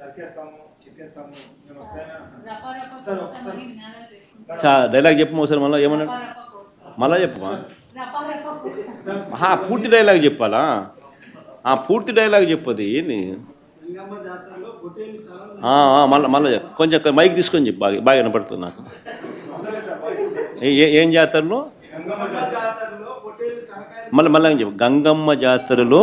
నరికేస్తాము చెప్పేస్తాము dialogue చెప్పు ఒకసారి మళ్ళీ ఏమన్నాడు మళ్ళా చెప్పమా పూర్తి డైలాగ్ చెప్పాలా? ఆ పూర్తి డైలాగ్ చెప్పది ఏంది? మళ్ళా మళ్ళీ కొంచెం మైక్ తీసుకొని చెప్పు బాగా బాగా వినపడుతుంది నాకు. ఏం జాతరలో? మళ్ళీ మళ్ళీ చెప్పు? గంగమ్మ జాతరలో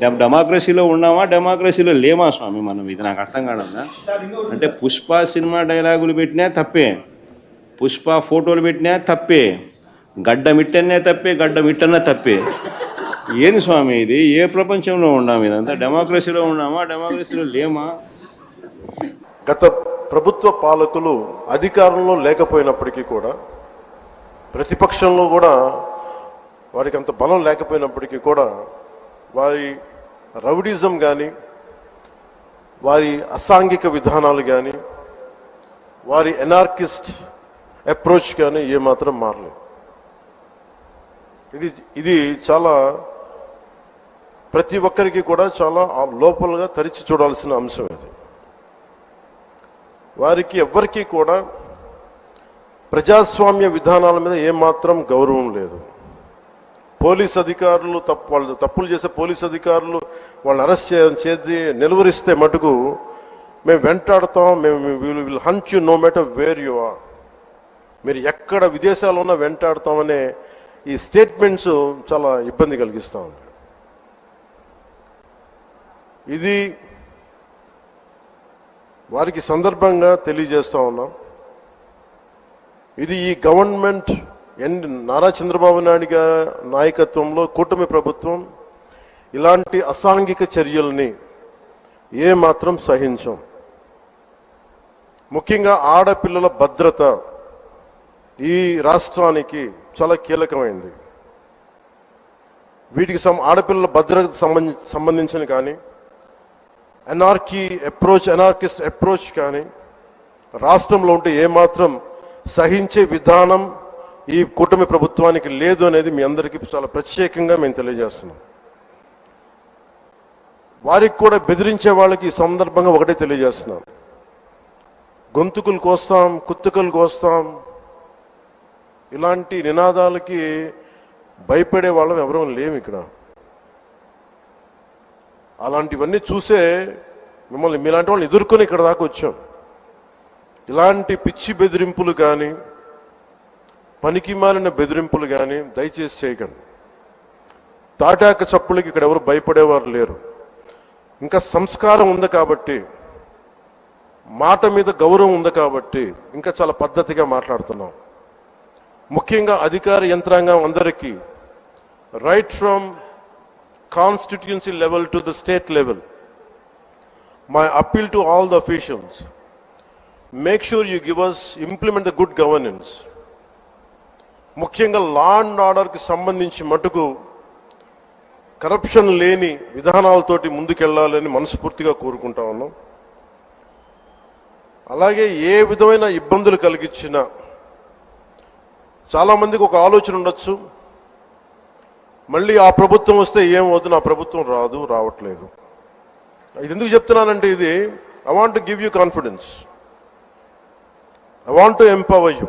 డెమోక్రసీలో ఉన్నామా? డెమోక్రసీలో లేమా స్వామి? మనం ఇది నాకు అర్థం కాదన్నా అంటే పుష్ప సినిమా డైలాగులు పెట్టినా తప్పే. పుష్ప ఫోటోలు పెట్టినా తప్పే. గడ్డ మిట్టనే తప్పే గడ్డ మిట్టనే తప్పే. ఏంది స్వామి ఇది? ఏ ప్రపంచంలో ఉన్నాం ఇదంతా? డెమోక్రసీలో ఉన్నామా? డెమోక్రసీలో లేమా? గత ప్రభుత్వ పాలకులు అధికారంలో లేకపోయినప్పటికీ కూడా ప్రతిపక్షంలో కూడా వారికి అంత బలం లేకపోయినప్పటికీ కూడా వారి రౌడిజం కానీ వారి అసాంఘిక విధానాలు కానీ వారి ఎనార్కిస్ట్ అప్రోచ్ కానీ ఏమాత్రం మారలేదు. ఇది ఇది చాలా ప్రతి ఒక్కరికి కూడా చాలా లోపలగా తరిచి చూడాల్సిన అంశం ఇది. వారికి ఎవ్వరికీ కూడా ప్రజాస్వామ్య విధానాల మీద ఏమాత్రం గౌరవం లేదు. పోలీస్ అధికారులు తప్పు వాళ్ళు తప్పులు చేసే పోలీస్ అధికారులు వాళ్ళని అరెస్ట్ చేసి నిలువరిస్తే మటుకు మేము వెంటాడతాం మేము will will hunt you no matter where you are మీరు ఎక్కడ విదేశాల్లో ఉన్నా వెంటాడతామనే ఈ స్టేట్మెంట్స్ చాలా ఇబ్బంది కలిగిస్తూ ఉంది. ఇది వారికి సందర్భంగా తెలియజేస్తూ ఉన్నాం. ఇది ఈ గవర్నమెంట్ ఎన్ నారా చంద్రబాబు నాయుడు గారి నాయకత్వంలో కూటమి ప్రభుత్వం ఇలాంటి అసాంఘిక చర్యల్ని ఏ మాత్రం సహించం. ముఖ్యంగా ఆడపిల్లల భద్రత ఈ రాష్ట్రానికి చాలా కీలకమైంది. వీటికి సం ఆడపిల్లల భద్రతకు సంబంధి సంబంధించిన కానీ ఎనార్కీ అప్రోచ్ ఎనార్కిస్ట్ అప్రోచ్ కానీ రాష్ట్రంలో ఉంటే ఏమాత్రం సహించే విధానం ఈ కూటమి ప్రభుత్వానికి లేదు అనేది మీ అందరికీ చాలా ప్రత్యేకంగా మేము తెలియజేస్తున్నాం. వారికి కూడా బెదిరించే వాళ్ళకి ఈ సందర్భంగా ఒకటే తెలియజేస్తున్నాం. గొంతుకులు కోస్తాం కుత్తుకలు కోస్తాం. ఇలాంటి నినాదాలకి భయపడే వాళ్ళం ఎవరూ లేము ఇక్కడ. అలాంటివన్నీ చూసే మిమ్మల్ని మీలాంటి వాళ్ళని ఎదుర్కొని ఇక్కడ దాకా వచ్చాం. ఇలాంటి పిచ్చి బెదిరింపులు కానీ పనికి మాలిన బెదిరింపులు కానీ దయచేసి చేయకండి. తాటాక చప్పులకి ఇక్కడ ఎవరు భయపడేవారు లేరు. ఇంకా సంస్కారం ఉంది కాబట్టి మాట మీద గౌరవం ఉంది కాబట్టి ఇంకా చాలా పద్ధతిగా మాట్లాడుతున్నాం. ముఖ్యంగా అధికార యంత్రాంగం అందరికీ right from constituency level to the state level my appeal to all the officials make sure you give us implement the good governance ముఖ్యంగా లా అండ్ ఆర్డర్కి సంబంధించి మటుకు కరప్షన్ లేని విధానాలతోటి ముందుకెళ్ళాలని మనస్ఫూర్తిగా కోరుకుంటా ఉన్నాం. అలాగే ఏ విధమైన ఇబ్బందులు కలిగించినా చాలామందికి ఒక ఆలోచన ఉండొచ్చు. మళ్ళీ ఆ ప్రభుత్వం వస్తే ఏమవుతుంది నా ప్రభుత్వం రాదు రావట్లేదు. ఇది ఎందుకు చెప్తున్నానంటే ఇది I want give you confidence I want to empower you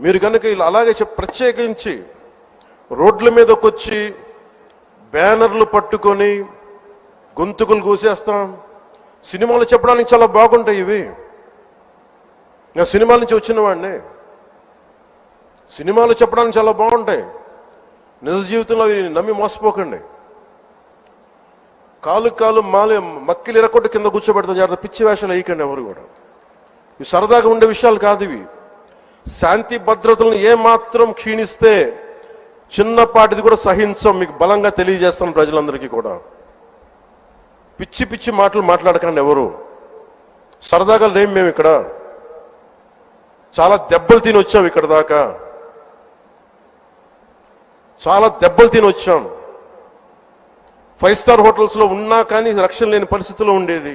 మీరు కనుక ఇలా అలాగే చెప్ ప్రత్యేకించి రోడ్ల మీదకి వచ్చి బ్యానర్లు పట్టుకొని గొంతుకులు కూసేస్తాం సినిమాలు చెప్పడానికి చాలా బాగుంటాయి ఇవి. నేను సినిమాల నుంచి వచ్చిన వాడిని. సినిమాలు చెప్పడానికి చాలా బాగుంటాయి. నిజ జీవితంలో అవి నమ్మి మోసపోకండి. కాలు కాలు మాలే మక్కిలు ఇరకొట్టు కింద కూర్చోబెడతాం. జాగ్రత్త పిచ్చి వేషాలు వేయకండి ఎవరు కూడా. ఇవి సరదాగా ఉండే విషయాలు కాదు ఇవి. శాంతి భద్రతలను ఏమాత్రం క్షీణిస్తే చిన్నపాటిది కూడా సహించం మీకు బలంగా తెలియజేస్తాను ప్రజలందరికీ కూడా. పిచ్చి పిచ్చి మాటలు మాట్లాడకండి ఎవరు. సరదాగా లేం మేము ఇక్కడ. చాలా దెబ్బలు తిని వచ్చాం ఇక్కడ దాకా. చాలా దెబ్బలు తిని వచ్చాం. ఫైవ్ స్టార్ హోటల్స్లో ఉన్నా కానీ రక్షణ లేని పరిస్థితిలో ఉండేది.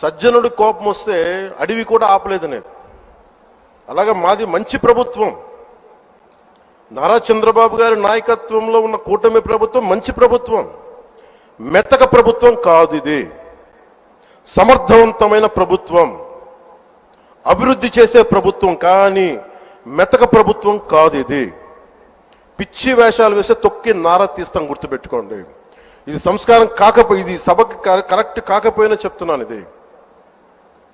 సజ్జనుడి కోపం వస్తే అడవి కూడా ఆపలేదనేది అలాగే మాది మంచి ప్రభుత్వం. నారా చంద్రబాబు గారి నాయకత్వంలో ఉన్న కూటమి ప్రభుత్వం మంచి ప్రభుత్వం. మెతక ప్రభుత్వం కాదు ఇది. సమర్థవంతమైన ప్రభుత్వం. అభివృద్ధి చేసే ప్రభుత్వం కానీ మెతక ప్రభుత్వం కాదు ఇది. పిచ్చి వేషాలు వేస్తే తొక్కి నారా తీస్తాం గుర్తుపెట్టుకోండి. ఇది సంస్కారం కాకపోయి ఇది సభకి కరెక్ట్ కాకపోయినా చెప్తున్నాను ఇది.